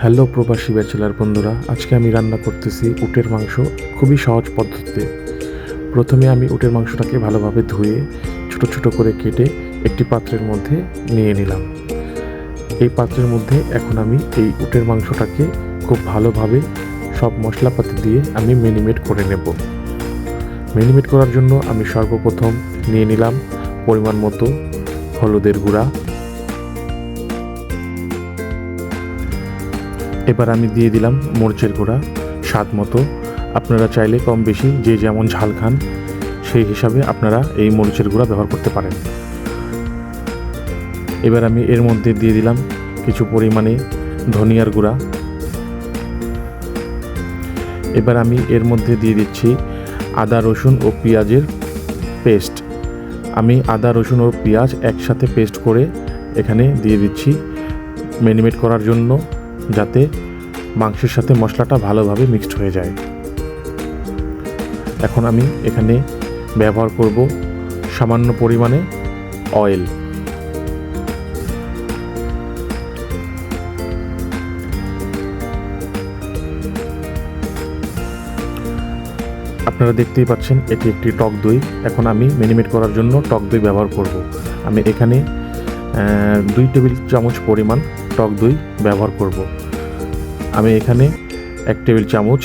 Hello প্রবাসী bachelor বন্ধুরা, আজকে আমি রান্না করতেছি উটের মাংস, খুবই সহজ পদ্ধতিতে। প্রথমে আমি উটের মাংসটাকে ভালোভাবে ধুয়ে ছোট ছোট করে কেটে একটি পাত্রের মধ্যে নিয়ে নিলাম। এই পাত্রের মধ্যে এখন আমি এই উটের মাংসটাকে খুব ভালোভাবে সব মশলাপাতি দিয়ে আমি মেরিনেট করে নেব। মেরিনেট করার জন্য আমি সর্বপ্রথম নিয়ে নিলাম পরিমাণ মতো হলুদের গুঁড়া এবার আমি দিয়ে দিলাম মরিচের গুঁড়া, স্বাদ মতো। আপনারা চাইলে কম বেশি যে যেমন ঝাল খান, সেই হিসাবে আপনারা এই মরিচের গুঁড়া ব্যবহার করতে পারেন। এবার আমি এর মধ্যে দিয়ে দিলাম কিছু পরিমাণে ধনিয়ার গুঁড়া। এবার আমি এর মধ্যে দিয়ে দিচ্ছি আদা, রসুন ও পেঁয়াজের পেস্ট। আমি আদা, রসুন ও পেঁয়াজ একসাথে পেস্ট করে এখানে দিয়ে দিচ্ছি ম্যারিনেট করার জন্য। যাতে মাংসের সাথে মশলাটা ভালোভাবে মিক্সড হয়ে যায়। এখন আমি এখানে ব্যবহার করব সামান্য পরিমাণে অয়েল আপনারা দেখতেই পাচ্ছেন, এটি একটি টক দই। এখন আমি মেরিনেট করার জন্য টক দই ব্যবহার করব। আমি এখানে দুই টেবিল চামচ পরিমাণ টক দই ব্যবহার করব। আমি এখানে এক টেবিল চামচ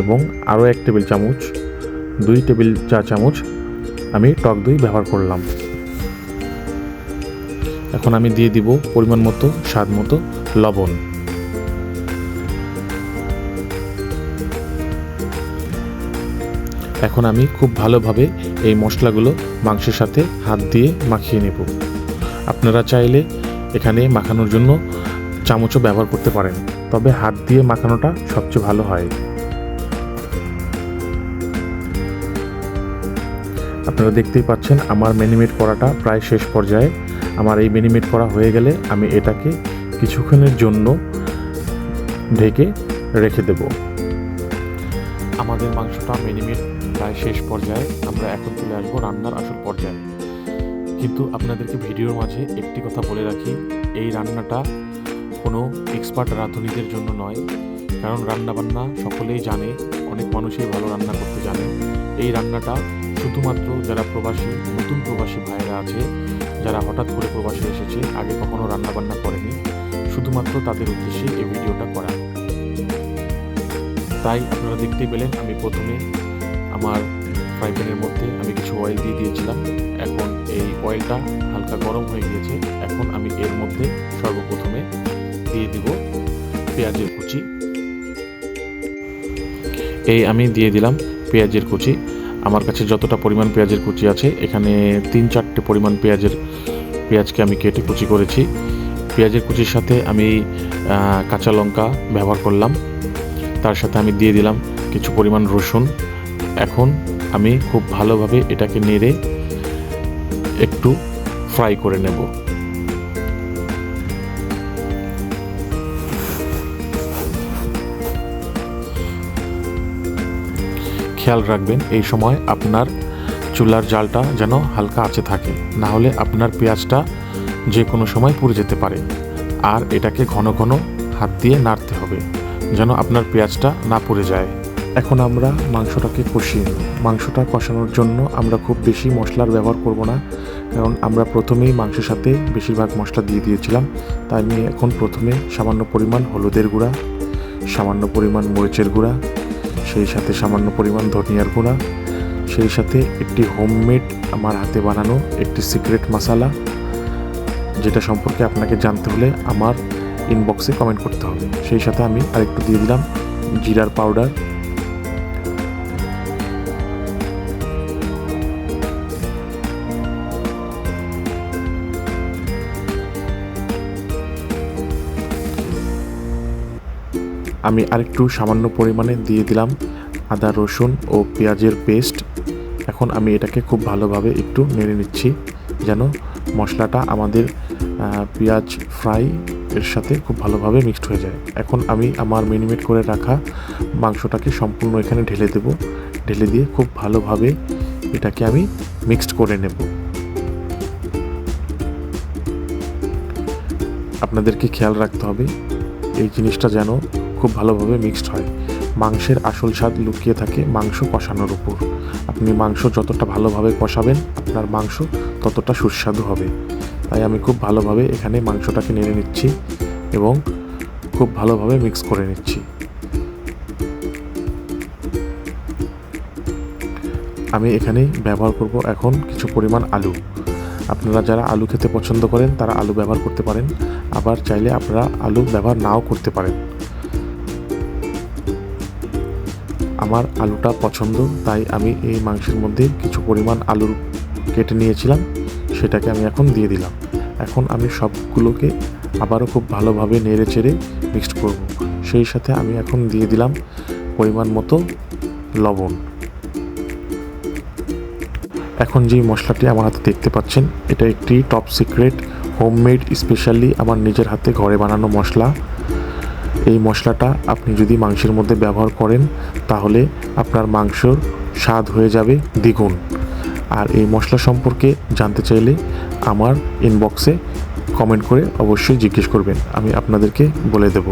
এবং আরও এক টেবিল চামচ, দুই টেবিল চা চামচ আমি টক দই ব্যবহার করলাম। এখন আমি দিয়ে দিব পরিমাণ মতো, স্বাদ মতো লবণ। এখন আমি খুব ভালোভাবে এই মশলাগুলো মাংসের সাথে হাত দিয়ে মাখিয়ে নেব। আপনারা চাইলে এখানে মাখানোর জন্য চামচও ব্যবহার করতে পারেন। তবে হাত দিয়ে মাখানোটা সবচেয়ে ভালো হয়। আপনারা দেখতেই পাচ্ছেন আমার মেনিমেট করাটা প্রায় শেষ পর্যায়ে। আমার এই মেনিমেট করা হয়ে গেলে আমি এটাকে কিছুক্ষণের জন্য ঢেকে রেখে দেব। আমাদের মাংসটা মেনিমেট প্রায় শেষ পর্যায়ে। আমরা এখন চলে আসব রান্নার আসল পর্যায়ে। কিন্তু আপনাদেরকে ভিডিওর মাঝে একটি কথা বলে রাখি, এই রান্নাটা কোনো এক্সপার্ট রাঁধুনিদের জন্য নয়। কারণ রান্না বান্না সকলেই জানে, অনেক মানুষই ভালো রান্না করতে জানে। এই রান্নাটা শুধুমাত্র যারা প্রবাসী, নতুন প্রবাসী ভাইয়েরা আছে, যারা হঠাৎ করে প্রবাসী এসেছে, আগে কখনো রান্না বান্না করেনি। শুধুমাত্র তাদের উদ্দেশ্যে এই ভিডিওটা করা। তাই আপনারা দেখতে পেলেন, আমি প্রথমে আমার ফ্রাই প্যানের মধ্যে আমি কিছু অয়েল দিয়ে দিয়েছিলাম। এখন এই অয়েলটা হালকা গরম হয়ে গিয়েছে। এখন আমি এর মধ্যে সর্বপ্রথমে দিয়ে দিব পেঁয়াজের কুচি। এই আমি দিয়ে দিলাম পেঁয়াজের কুচি। আমার কাছে যতটা পরিমাণ পেঁয়াজের কুচি আছে, এখানে তিন চারটে পরিমাণ পেঁয়াজের, পেঁয়াজকে আমি কেটে কুচি করেছি। পেঁয়াজের কুচির সাথে আমি কাঁচা লঙ্কা ব্যবহার করলাম। তার সাথে আমি দিয়ে দিলাম কিছু পরিমাণ রসুন। এখন আমি খুব ভালোভাবে এটাকে নেড়ে একটু ফ্রাই করে নেব। খেয়াল রাখবেন, এই সময় আপনার চুলার জালটা যেন হালকা আঁচে থাকে, না হলে আপনার পেঁয়াজটা যে কোনো সময় পুড়ে যেতে পারে। আর এটাকে ঘন ঘন হাত দিয়ে নাড়তে হবে, যেন আপনার পেঁয়াজটা না পুড়ে যায়। এখন আমরা মাংসটাকে কষিয়ে নেব মাংসটা কষানোর জন্য আমরা খুব বেশি মশলার ব্যবহার করব না, কারণ আমরা প্রথমেই মাংসের সাথে বেশিরভাগ মশলা দিয়ে দিয়েছিলাম। তাই আমি এখন প্রথমে সামান্য পরিমাণ হলুদের গুঁড়া, সামান্য পরিমাণ মরিচের গুঁড়া সেই সাথে সামান্য পরিমাণ ধনিয়ার গুঁড়া, সেই সাথে একটি হোমমেড আমার হাতে বানানো একটি সিক্রেট মশালা যেটা সম্পর্কে আপনাকে জানতে হলে আমার ইনবক্সে কমেন্ট করতে হবে। সেই সাথে আমি আরেকটু দিয়ে দিলাম জিরার পাউডার আমি আরেকটু সামান্য পরিমাণে দিয়ে দিলাম আদা, রসুন ও পেঁয়াজের পেস্ট। এখন আমি এটাকে খুব ভালোভাবে একটু নেড়ে নিচ্ছি যেন মশলাটা আমাদের পেঁয়াজ ফ্রাই এর সাথে খুব ভালোভাবে মিক্সড হয়ে যায়। এখন আমি আমার মেরিনেট করে রাখা মাংসটাকে সম্পূর্ণ এখানে ঢেলে দেব। ঢেলে দিয়ে খুব ভালোভাবে এটাকে আমি মিক্সড করে নেব। আপনাদেরকে খেয়াল রাখতে হবে, এই জিনিসটা যেন খুব ভালোভাবে মিক্সড হয়। মাংসের আসল স্বাদ লুকিয়ে থাকে মাংস কষানোর উপর। আপনি মাংস যতটা ভালোভাবে কষাবেন, আপনার মাংস ততটা সুস্বাদু হবে। তাই আমি খুব ভালোভাবে এখানে মাংসটাকে নেড়ে নিচ্ছি এবং খুব ভালোভাবে মিক্স করে নিচ্ছি। আমি এখানে ব্যবহার করব এখন কিছু পরিমাণ আলু। আপনারা যারা আলু খেতে পছন্দ করেন, তারা আলু ব্যবহার করতে পারেন। আবার চাইলে আপনারা আলু ব্যবহার নাও করতে পারেন। আমার আলুটা পছন্দ, তাই আমি এই মাংসের মধ্যে কিছু পরিমাণ আলুর কেটে নিয়েছিলাম, সেটাকে আমি এখন দিয়ে দিলাম। এখন আমি সবগুলোকে আবারও খুব ভালোভাবে নেড়ে চেড়ে মিক্সড করব। সেই সাথে আমি এখন দিয়ে দিলাম পরিমাণ মতো লবণ। এখন যেই মশলাটি আমার হাতে দেখতে পাচ্ছেন, এটা একটি টপ সিক্রেট হোমমেড স্পেশালি আমার নিজের হাতে ঘরে বানানো মশলা। এই মশলাটা আপনি যদি মাংসের মধ্যে ব্যবহার করেন, তাহলে আপনার মাংসর স্বাদ হয়ে যাবে দ্বিগুণ। আর এই মশলা সম্পর্কে জানতে চাইলে আমার ইনবক্সে কমেন্ট করে অবশ্যই জিজ্ঞেস করবেন, আমি আপনাদেরকে বলে দেব।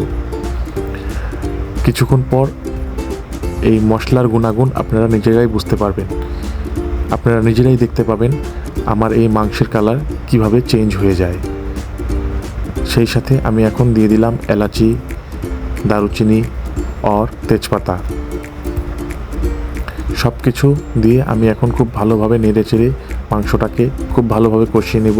কিছুক্ষণ পর এই মশলার গুণাগুণ আপনারা নিজেরাই বুঝতে পারবেন। আপনারা নিজেরাই দেখতে পাবেন আমার এই মাংসের কালার কীভাবে চেঞ্জ হয়ে যায়। সেই সাথে আমি এখন দিয়ে দিলাম এলাচি দারুচিনি অর তেজপাতা। সব কিছু দিয়ে আমি এখন খুব ভালোভাবে নেড়ে চেড়ে মাংসটাকে খুব ভালোভাবে কষিয়ে নেব।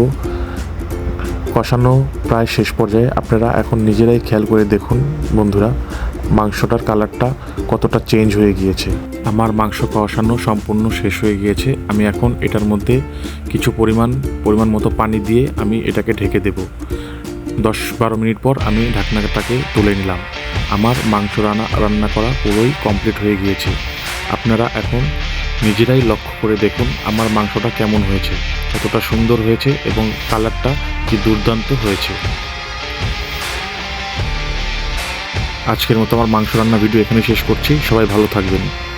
কষানো প্রায় শেষ পর্যায়ে আপনারা এখন নিজেরাই খেয়াল করে দেখুন বন্ধুরা, মাংসটার কালারটা কতটা চেঞ্জ হয়ে গিয়েছে। আমার মাংস কষানো সম্পূর্ণ শেষ হয়ে গিয়েছে। আমি এখন এটার মধ্যে কিছু পরিমাণ পরিমাণ মতো পানি দিয়ে আমি এটাকে ঢেকে দেব। দশ বারো মিনিট পর আমি ঢাকনাটাকে তুলে নিলাম। আমার মাংস রান্না রান্না করা পুরোই কমপ্লিট হয়ে গিয়েছে। আপনারা এখন নিজেরাই লক্ষ্য করে দেখুন আমার মাংসটা কেমন হয়েছে, কতটা সুন্দর হয়েছে এবং কালারটা কি দুর্দান্ত হয়েছে। আজকের মতো আমার মাংস রান্না ভিডিও এখানে শেষ করছি। সবাই ভালো থাকবেন।